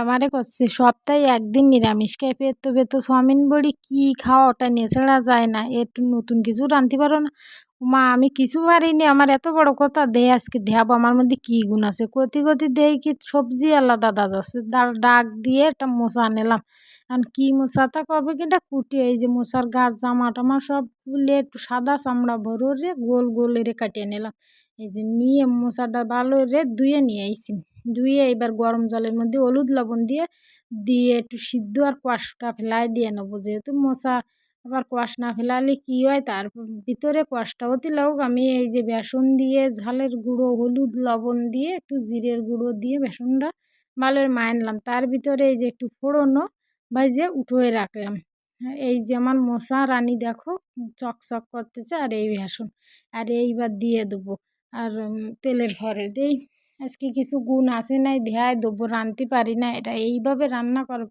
আমারে করছে সপ্তাহে একদিন নিরামিষ খাই পেতো পেতো চাউমিন বড়ি কী খাওয়া ওটা নিয়ে ছাড়া যায় না। একটু নতুন কিছু রাঁধতে পারো না। মা, আমি কিছু পারিনি। আমার এত বড় কথা, দে আজকে দেখাবো আমার মধ্যে কী গুণ আছে? কতি কতি দেই কি সবজি আলাদা দাদা আছে। ডাক দিয়ে একটা মশা নিলাম। এখন কী মশাটা কবে কিটা কুটি? এই যে মশার গাছ, জামা টামা সব খুলে একটু সাদা চামড়া বড় রে গোল গোল রে কাটিয়ে নিলাম। এই যে নিয়ে মশাটা ভালো রে ধুয়ে নিয়ে আইছি। ধুয়ে এবার গরম জলের মধ্যে হলুদ লবণ দিয়ে দিয়ে একটু সিদ্ধ আর কোয়াশটা ফেলাই দিয়ে নেব। যেহেতু মশা আবার কোয়াশ না ফেলালে কী হয়? তার ভিতরে হতে লাগুক আমি এই যে বেসন দিয়ে ঝালের গুঁড়ো হলুদ লবণ দিয়ে একটু জিরের গুঁড়ো দিয়ে বেসনটা ভালো মাইনলাম তার ভিতরে এই যে একটু ফোড়নও ভাইজে উঠোয়ে রাখলাম। হ্যাঁ, এই যে আমার মশা রানী দেখো চকচক করতেছে আর এই বেসন। আর এইবার দিয়ে দেবো। আর তেলের ভরে দেই। আজকে কিছু গুণ আসে নাই, দেহায় দেবো রাঁধতে পারি না, এটা এইভাবে রান্না করো।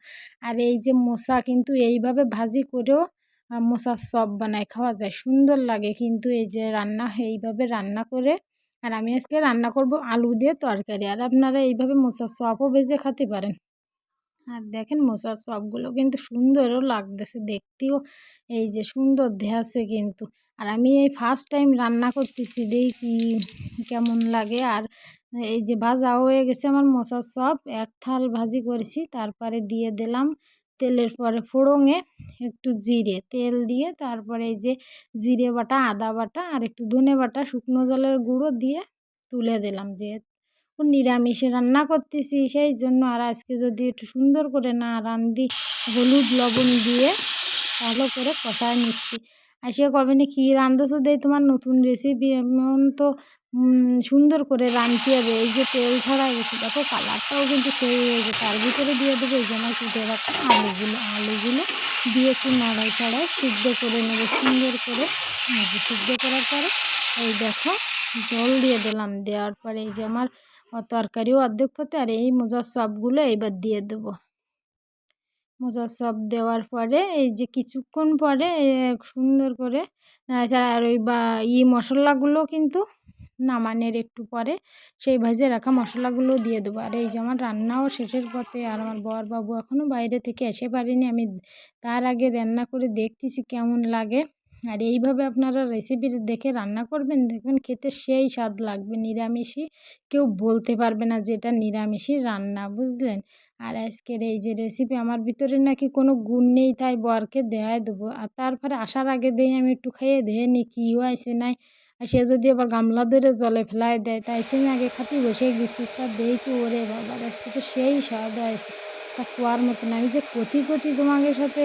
আর এই যে মশা কিন্তু এইভাবে ভাজি করেও মশার চপ বানায়, খাওয়া যায়, সুন্দর লাগে কিন্তু এই যে রান্না, এইভাবে রান্না করে। আর আমি আজকে রান্না করব আলু দিয়ে তরকারি, আর আপনারা এইভাবে মশার চপও ভেজে খেতে পারেন। আর দেখেন মশার চপগুলো কিন্তু সুন্দরও লাগতেছে, দেখতেও এই যে সুন্দর দেখাচ্ছে কিন্তু। আর আমি এই ফার্স্ট টাইম রান্না করতেছি, দেখি কেমন লাগে? আর এই যে ভাজা হয়ে গেছে আমার মশার সব, এক থাল ভাজি করেছি, তারপরে দিয়ে দিলাম তেলের পরে ফোড়ঙে একটু জিরে তেল দিয়ে, তারপরে এই যে জিরে বাটা, আদা বাটা আর একটু ধনে বাটা, শুকনো জলের গুঁড়ো দিয়ে তুলে দিলাম যে নিরামিষে রান্না করতেছি, সেই জন্য আর আজকে যদি একটু সুন্দর করে না রান্ধি হলুদ লবণ দিয়ে, ভালো করে কষায় নিচ্ছি। আসে কবে না কী রান্ধছো দেয় তোমার নতুন রেসিপি এমন তো সুন্দর করে রাঁধতে হবে এই যে তেল ছাড়া গেছে, দেখো কালারটাও কিন্তু সেই হয়ে গেছে। তার ভিতরে দিয়ে দেবো এই যে আমার কুটে আলুগুলো আলুগুলো দিয়ে একটু নাড়াই ছাড়াই সিদ্ধ করে নেব, সুন্দর করে সিদ্ধ করার পরে, এই দেখো জল দিয়ে দিলাম, দেওয়ার পরে এই যে আমার তরকারিও অর্ধেক পথে আর এই মোজার সবগুলো এইবার দিয়ে দেবো। মোজার সব দেওয়ার পরে, এই যে কিছুক্ষণ পরে সুন্দর করে এছাড়া আর ওই বা, ই মশলাগুলো কিন্তু নামানের একটু পরে সেই ভাজে রাখা মশলাগুলো দিয়ে দেবো। আর এই যে আমার রান্নাও শেষের পথে, আর আমার বর বাবু এখনও বাইরে থেকে এসে পারিনি। আমি তার আগে রান্না করে দেখতেছি কেমন লাগে। আর এইভাবে আপনারা রেসিপি দেখে রান্না করবেন, দেখবেন খেতে সেই স্বাদ লাগবে, নিরামিষই। কেউ বলতে পারবে না যে এটা নিরামিষই রান্না, বুঝলেন? আর আজকের এই যে রেসিপি আমার ভিতরে নাকি কোনো গুণ নেই, তাই বরকে দেয়াই দেবো। আর তারপরে আসার আগে দেই আমি একটু খাইয়ে দেয়ে নি কী হয়েছে নাই। আর সে যদি আবার গামলা ধরে জলে ফেলাই দেয়, তাই তুমি আগে খাতে বসে গেছি তা দেই কি ওরে বাবার আজকে তো সেই স্বাদ হয়েছে তা কুয়ার মতন। আমি যে কতি কতি তোমাদের সাথে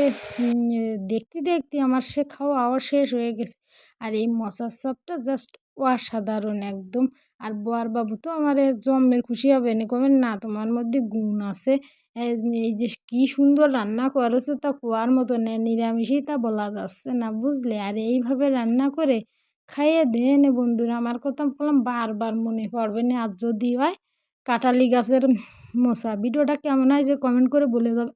দেখতে দেখতে আমার সে খাওয়া আবার শেষ হয়ে গেছে। আর এই মশার সবটা জাস্ট অসাধারণ একদম। আর বর বাবু তো আমার জন্মের খুশি হবে না কবেন না, তোমার মধ্যে গুণ আছে। এই যে কী সুন্দর রান্না করেছ তা কুয়ার মতো নিরামিষই তা বলা যাচ্ছে না, বুঝলে? আর এইভাবে রান্না করে খাইয়ে দেন বন্ধুরা। আমার কথা বললাম, বারবার মনে পড়বে না। আর যদি হয় কাটালি গাছের মশা। ভিডিওটা কেমন হয় যে কমেন্ট করে বলে দেবে